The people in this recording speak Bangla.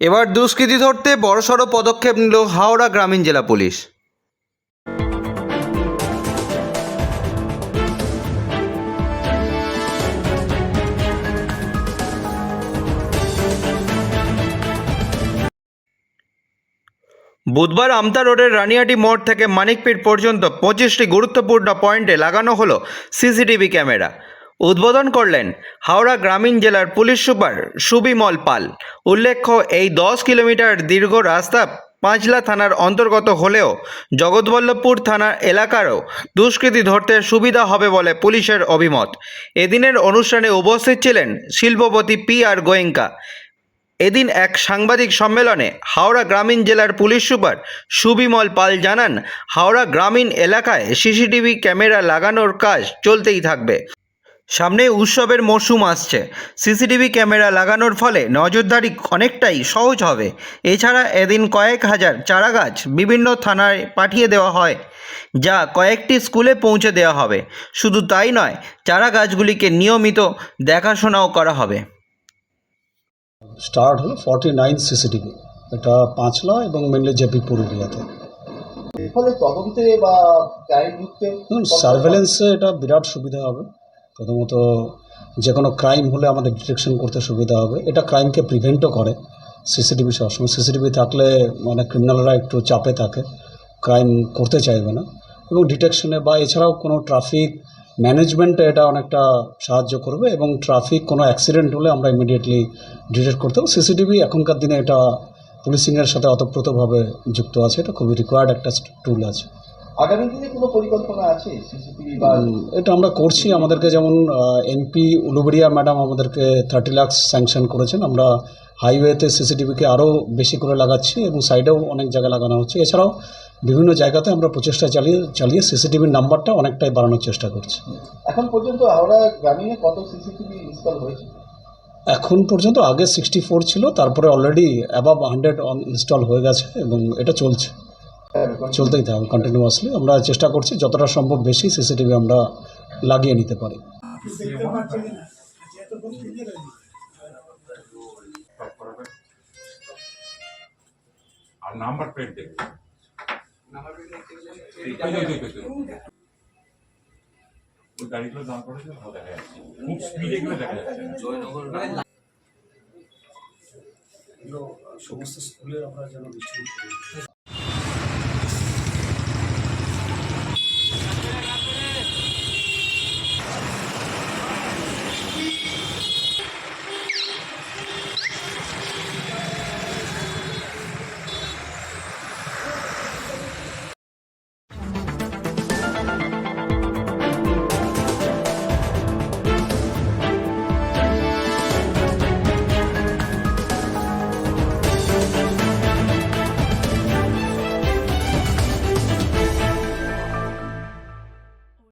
এবার দুষ্কৃতী ধরতে বড়সড় পদক্ষেপ নিল হাওড়া গ্রামীণ জেলা পুলিশ। বুধবার আমতা রোডের রানিয়াটি মোড় থেকে মানিকপীঠ পর্যন্ত পঁচিশটি গুরুত্বপূর্ণ পয়েন্টে লাগানো হলো সিসিটিভি ক্যামেরা। উদ্বোধন করলেন হাওড়া গ্রামীণ জেলার পুলিশ সুপার সুবিমল পাল। উল্লেখ্য, এই দশ কিলোমিটার দীর্ঘ রাস্তা পাঁচলা থানার অন্তর্গত হলেও জগৎবল্লভপুর থানা এলাকারও দুষ্কৃতী ধরতে সুবিধা হবে বলে পুলিশের অভিমত। এদিনের অনুষ্ঠানে উপস্থিত ছিলেন শিল্পপতি পি আর গোয়েঙ্কা। এদিন এক সাংবাদিক সম্মেলনে হাওড়া গ্রামীণ জেলার পুলিশ সুপার সুবিমল পাল জানান, হাওড়া গ্রামীণ এলাকায় সিসিটিভি ক্যামেরা লাগানোর কাজ চলতেই থাকবে। সামনে উৎসবের মরশুম আসছে। সিসিটিভি ক্যামেরা লাগানোর ফলে নজরদারি অনেকটাই সহজ হবে। এছাড়া এদিন কয়েক হাজার চারাগাছ বিভিন্ন থানায় পাঠিয়ে দেওয়া হয় যা কয়েকটি স্কুলে পৌঁছে দেওয়া হবে। শুধু তাই নয় চারা গাছগুলিকে নিয়মিত দেখাশোনাও করা হবে। স্টার্ট হলো ফর্টি নাইন সিসিটিভি এটা পাঁচলা এবং মেনলি জেপি পুরুলিয়াতে। ফলে তদন্তে বা সার্ভেলেন্সে এটা বিরাট সুবিধা হবে। প্রথমত যে কোনো ক্রাইম হলে আমাদের ডিটেকশন করতে সুবিধা হবে। এটা ক্রাইমকে প্রিভেন্টও করে সিসিটিভি সবসময় সিসিটিভি থাকলে মানে ক্রিমিনালরা একটু চাপে থাকে ক্রাইম করতে চাইবে না। এবং ডিটেকশনে বা এছাড়াও কোনো ট্রাফিক ম্যানেজমেন্টে এটা অনেকটা সাহায্য করবে এবং ট্রাফিক কোনো অ্যাক্সিডেন্ট হলে আমরা ইমিডিয়েটলি ডিটেক্ট করতে হবে সিসিটিভি এখনকার দিনে এটা পুলিশিংয়ের সাথে অতপ্রতভাবে যুক্ত আছে। এটা খুবই রিকোয়ার্ড একটা টুল আছে। আগামী দিনে কোনো পরিকল্পনা আছে সিসিটিভি বা এটা আমরা করছি। আমাদেরকে যেমন এমপি উলুবেড়িয়া ম্যাডাম আমাদেরকে থার্টি লাক্স স্যাংশন করেছেন। আমরা হাইওয়েতে সিসিটিভিকে আরও বেশি করে লাগাচ্ছি এবং সাইডেও অনেক জায়গায় লাগানো হচ্ছে। এছাড়াও বিভিন্ন জায়গাতে আমরা প্রচেষ্টা চালিয়ে চালিয়ে সিসিটিভির নাম্বারটা অনেকটাই বাড়ানোর চেষ্টা করছি। এখন পর্যন্ত হাওড়া গ্রামীণে কত সিসিটিভি ইনস্টল হয়েছে? এখন পর্যন্ত আগে সিক্সটি ফোর ছিল তারপরে অলরেডি অ্যাবাভ হান্ড্রেড ইনস্টল হয়ে গেছে এবং এটা চলছে। চলতেই থাকবে কন্টিনিউয়াসলি আমরা চেষ্টা করছি যতটা সম্ভব বেশি সিসিটিভি আমরা লাগিয়ে নিতে পারি। আর নাম্বার প্লেট দেখবে এই যে, এই যে, এই যে, ওই গাড়িগুলো দাম পড়েছে ভালো দেখা যাচ্ছে। খুব স্পিডে গেলে দেখা যাচ্ছে। না। সমস্ত স্কুলের আমরা যেন করি।